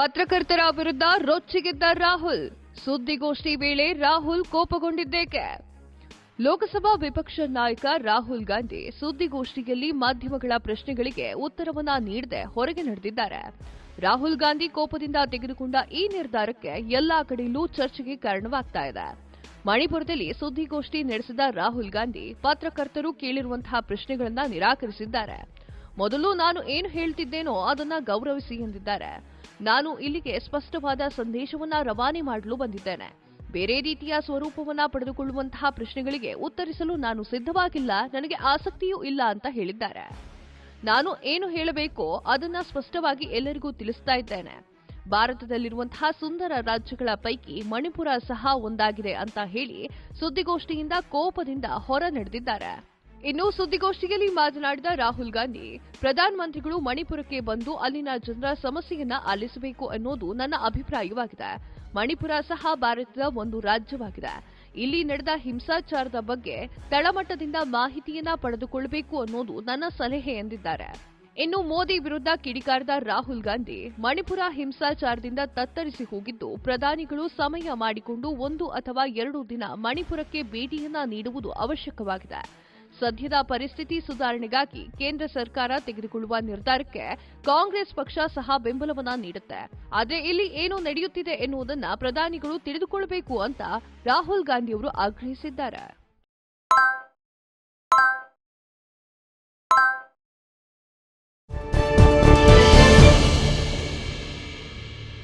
ಪತ್ರಕರ್ತರ ವಿರುದ್ಧ ರೊಚ್ಚಿಗಿದ್ದ ರಾಹುಲ್. ಸುದ್ದಿಗೋಷ್ಠಿ ವೇಳೆ ರಾಹುಲ್ ಕೋಪಗೊಂಡಿದ್ದೇಕೆ? ಲೋಕಸಭಾ ವಿಪಕ್ಷ ನಾಯಕ ರಾಹುಲ್ ಗಾಂಧಿ ಸುದ್ದಿಗೋಷ್ಠಿಯಲ್ಲಿ ಮಾಧ್ಯಮಗಳ ಪ್ರಶ್ನೆಗಳಿಗೆ ಉತ್ತರವನ್ನ ನೀಡದೆ ಹೊರಗೆ ನಡೆದಿದ್ದಾರೆ. ರಾಹುಲ್ ಗಾಂಧಿ ಕೋಪದಿಂದ ತೆಗೆದುಕೊಂಡ ಈ ನಿರ್ಧಾರಕ್ಕೆ ಎಲ್ಲಾ ಕಡೆಯಲ್ಲೂ ಚರ್ಚೆಗೆ ಕಾರಣವಾಗ್ತಾ ಇದೆ. ಮಣಿಪುರದಲ್ಲಿ ಸುದ್ದಿಗೋಷ್ಠಿ ನಡೆಸಿದ ರಾಹುಲ್ ಗಾಂಧಿ ಪತ್ರಕರ್ತರು ಕೇಳಿರುವಂತಹ ಪ್ರಶ್ನೆಗಳನ್ನ ನಿರಾಕರಿಸಿದ್ದಾರೆ. ಮೊದಲು ನಾನು ಏನು ಹೇಳ್ತಿದ್ದೇನೋ ಅದನ್ನ ಗೌರವಿಸಿ ಎಂದಿದ್ದಾರೆ. ನಾನು ಇಲ್ಲಿಗೆ ಸ್ಪಷ್ಟವಾದ ಸಂದೇಶವನ್ನ ರವಾನೆ ಮಾಡಲು ಬಂದಿದ್ದೇನೆ. ಬೇರೆ ರೀತಿಯ ಸ್ವರೂಪವನ್ನ ಪಡೆದುಕೊಳ್ಳುವಂತಹ ಪ್ರಶ್ನೆಗಳಿಗೆ ಉತ್ತರಿಸಲು ನಾನು ಸಿದ್ಧವಾಗಿಲ್ಲ, ನನಗೆ ಆಸಕ್ತಿಯೂ ಇಲ್ಲ ಅಂತ ಹೇಳಿದ್ದಾರೆ. ನಾನು ಏನು ಹೇಳಬೇಕೋ ಅದನ್ನ ಸ್ಪಷ್ಟವಾಗಿ ಎಲ್ಲರಿಗೂ ತಿಳಿಸ್ತಾ ಇದ್ದೇನೆ. ಭಾರತದಲ್ಲಿರುವಂತಹ ಸುಂದರ ರಾಜ್ಯಗಳ ಪೈಕಿ ಮಣಿಪುರ ಸಹ ಒಂದಾಗಿದೆ ಅಂತ ಹೇಳಿ ಸುದ್ದಿಗೋಷ್ಠಿಯಿಂದ ಕೋಪದಿಂದ ಹೊರ ನಡೆದಿದ್ದಾರೆ. ಇನ್ನು ಸುದ್ದಿಗೋಷ್ಠಿಯಲ್ಲಿ ಮಾತನಾಡಿದ ರಾಹುಲ್ ಗಾಂಧಿ ಪ್ರಧಾನಮಂತ್ರಿಗಳು ಮಣಿಪುರಕ್ಕೆ ಬಂದು ಅಲ್ಲಿನ ಜನರ ಸಮಸ್ಯೆಯನ್ನ ಆಲಿಸಬೇಕು ಅನ್ನೋದು ನನ್ನ ಅಭಿಪ್ರಾಯವಾಗಿದೆ. ಮಣಿಪುರ ಸಹ ಭಾರತದ ಒಂದು ರಾಜ್ಯವಾಗಿದೆ. ಇಲ್ಲಿ ನಡೆದ ಹಿಂಸಾಚಾರದ ಬಗ್ಗೆ ತಳಮಟ್ಟದಿಂದ ಮಾಹಿತಿಯನ್ನ ಪಡೆದುಕೊಳ್ಳಬೇಕು ಅನ್ನೋದು ನನ್ನ ಸಲಹೆ ಎಂದಿದ್ದಾರೆ. ಇನ್ನು ಮೋದಿ ವಿರುದ್ಧ ಕಿಡಿಕಾರದ ರಾಹುಲ್ ಗಾಂಧಿ, ಮಣಿಪುರ ಹಿಂಸಾಚಾರದಿಂದ ತತ್ತರಿಸಿ ಹೋಗಿದ್ದು ಪ್ರಧಾನಿಗಳು ಸಮಯ ಮಾಡಿಕೊಂಡು ಒಂದು ಅಥವಾ ಎರಡು ದಿನ ಮಣಿಪುರಕ್ಕೆ ಭೇಟಿಯನ್ನ ನೀಡುವುದು ಅವಶ್ಯಕವಾಗಿದೆ. ಸದ್ಯದ ಪರಿಸ್ಥಿತಿ ಸುಧಾರಣೆಗಾಗಿ ಕೇಂದ್ರ ಸರ್ಕಾರ ತೆಗೆದುಕೊಳ್ಳುವ ನಿರ್ಧಾರಕ್ಕೆ ಕಾಂಗ್ರೆಸ್ ಪಕ್ಷ ಸಹ ಬೆಂಬಲವನ್ನ ನೀಡುತ್ತೆ. ಆದರೆ ಇಲ್ಲಿ ಏನು ನಡೆಯುತ್ತಿದೆ ಎನ್ನುವುದನ್ನ ಪ್ರಧಾನಿಗಳು ತಿಳಿದುಕೊಳ್ಳಬೇಕು ಅಂತ ರಾಹುಲ್ ಗಾಂಧಿಯವರು ಆಗ್ರಹಿಸಿದ್ದಾರೆ.